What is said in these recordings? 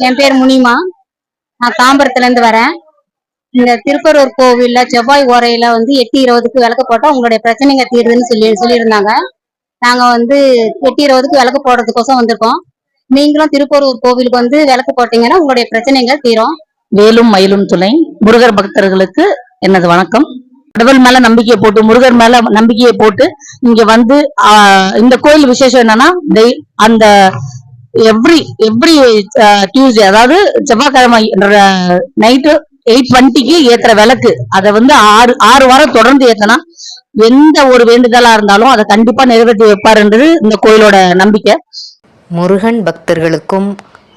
என் பேர் முனிமா. நான் தாம்பரத்துல இருந்து வரேன். இந்த திருப்பரூர் கோவில்ல செவ்வாய் ஓரையில வந்து எட்டு இருபதுக்கு விளக்கு போட்டா உங்களுடைய பிரச்சனைங்க தீருதுன்னு சொல்லி சொல்லியிருந்தாங்க. நாங்க வந்து எட்டு இருபதுக்கு விளக்கு போடுறதுக்கோசம் வந்திருக்கோம். நீங்களும் திருப்பரூர் கோவிலுக்கு வந்து விளக்கு போட்டீங்கன்னா உங்களுடைய பிரச்சனைகள் தீரும். வேலும் மயிலும் துணை. முருகர் பக்தர்களுக்கு எனது வணக்கம். கடவுள் மேல நம்பிக்கையை போட்டு முருகர் மேல நம்பிக்கையை போட்டு இங்க வந்து ஆஹ், இந்த கோயில் விசேஷம் என்னன்னா அந்த எவ்ரி எவ்ரி டியூஸ்டே அதாவது செவ்வாய்க்கிழமை நைட்டு எயிட் டுவெண்ட்டிக்கு ஏத்துற விளக்கு. அதை வந்து ஆறு ஆறு வாரம் தொடர்ந்து ஏத்தனா எந்த ஒரு வேண்டுதலா இருந்தாலும் அதை கண்டிப்பா நிறைவேற்றி வைப்பாருன்றது இந்த கோயிலோட நம்பிக்கை. முருகன் பக்தர்களுக்கும்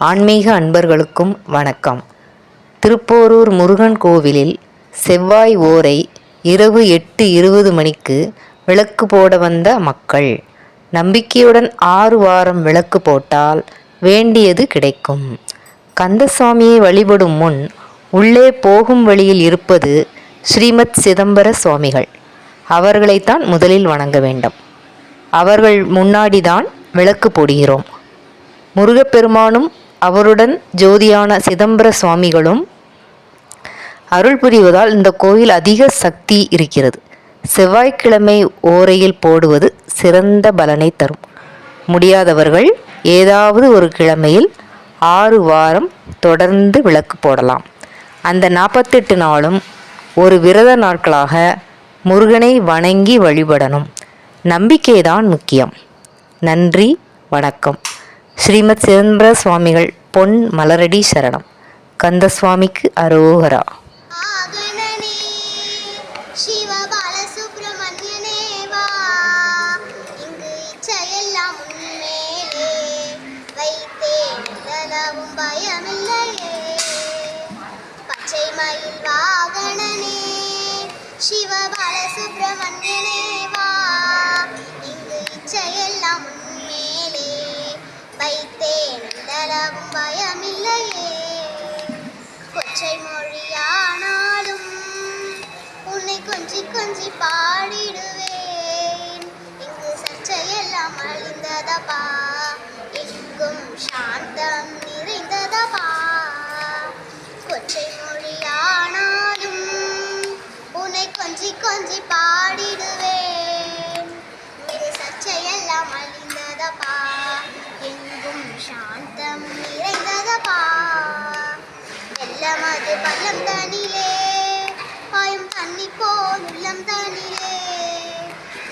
ஆன்மீக அன்பர்களுக்கும் வணக்கம். திருப்போரூர் முருகன் கோவிலில் செவ்வாய் ஓரை இரவு எட்டு இருபது மணிக்கு விளக்கு போட வந்த மக்கள். நம்பிக்கையுடன் ஆறு வாரம் விளக்கு போட்டால் வேண்டியது கிடைக்கும். கந்தசுவாமியை வழிபடும் முன் உள்ளே போகும் வழியில் இருப்பது ஸ்ரீமத் சிதம்பர சுவாமிகள். அவர்களைத்தான் முதலில் வணங்க வேண்டும். அவர்கள் முன்னாடிதான் விளக்கு போடுகிறோம். முருகப்பெருமானும் அவருடன் ஜோதியான சிதம்பர சுவாமிகளும் அருள் புரிவதால் இந்த கோயில் அதிக சக்தி இருக்கிறது. செவ்வாய்க்கிழமை ஓரையில் போடுவது சிறந்த பலனை தரும். முடியாதவர்கள் ஏதாவது ஒரு கிழமையில் ஆறு வாரம் தொடர்ந்து விளக்கு போடலாம். அந்த நாற்பத்தெட்டு நாளும் ஒரு விரத நாட்களாக முருகனை வணங்கி வழிபடணும். நம்பிக்கைதான் முக்கியம். நன்றி வணக்கம். ஸ்ரீமத் சிதம்பர சுவாமிகள் பொன் மலரடி சரணம். கந்தசுவாமிக்கு அரோகரா. மயில் வாகனனே சிவ பாலசுப்ரமணியனே வா. இங்கு இச்சையெல்லாம் உன்மேலே. வைத்தேன் நிழலவும் பயமில்லையே. கொச்சை மொழியானாலும் உன்னை கொஞ்சி கொஞ்சி பாடிடுவேன். இங்கு சர்ச்சையெல்லாம் அழிந்ததப்பா. எங்கும் ஷா கொஞ்சி கொஞ்சி பாடிடுவேன் இங்கு சர்ச்சையெல்லாம் அழிந்ததப்பா. எங்கும் சாந்தம் நிறைந்ததப்பா. வெள்ளமது பள்ளம் தனிலே. பாயும் தண்ணி போல் உள்ளம் தனிலே.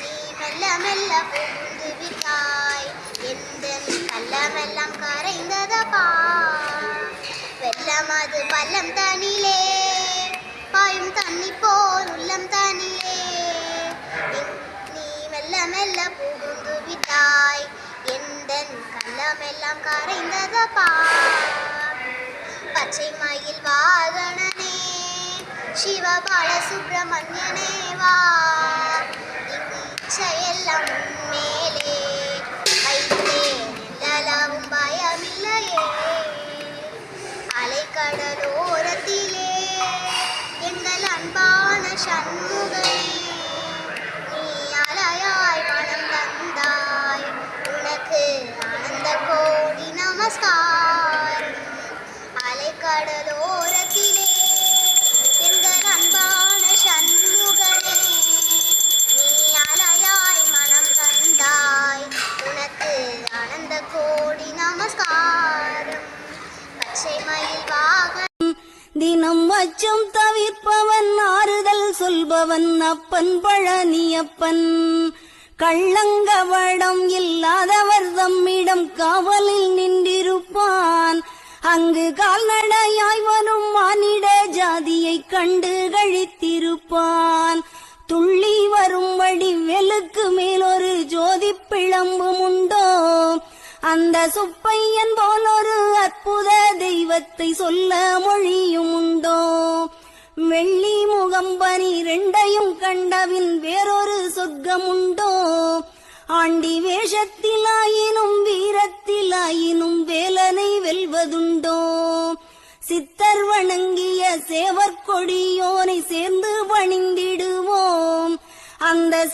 நீ மெல்ல மெல்ல புகுந்து விட்டாய். எந்த கள்ளமெல்லாம் கரைந்ததப்பா? வெள்ளமது பள்ளம் தனிலே. புகுந்து விட்டாய். எந்த கள்ளமெல்லாம் கரைந்ததப்பா பச்சை மயில் வாகனனே சிவபால சுப்பிரமணியனே வா. இங்கு இச்சையெல்லாம் உன்மேலே வைத்தேன் பயமில்லையே. அலைக்கடலோரத்திலே எங்கள் அன்பான சண்முகனே. தினம் அச்சம் தவிர்ப்பவன் ஆறுதல் சொல்பவன் அப்பன் பழனியப்பன். கள்ளங்கவடம் இல்லாதவர் தம்மிடம் காவலில் நின்றிருப்பான். அங்கு கால்நடையாய் வரும் மானிட ஜாதியை கண்டு கழித்திருப்பான். துள்ளி வரும்படி வெளுக்கு மேலொரு ஜோதி பிளம்பு அந்த சுப்பையன் போல் ஒரு அற்புத தெய்வத்தை சொல்ல மொழியும் உண்டோ? வெள்ளி முகம் பனி பனிரெண்டையும் கண்டவின் வேறொரு சொர்க்கம் உண்டோ? ஆண்டி வேஷத்திலாயினும் வீரத்திலாயினும் வேலனை வெல்வதுண்டோ? சித்தர் வணங்கிய சேவற்கொடியோனை சேர்ந்து பணிந்திடுவோம் அந்த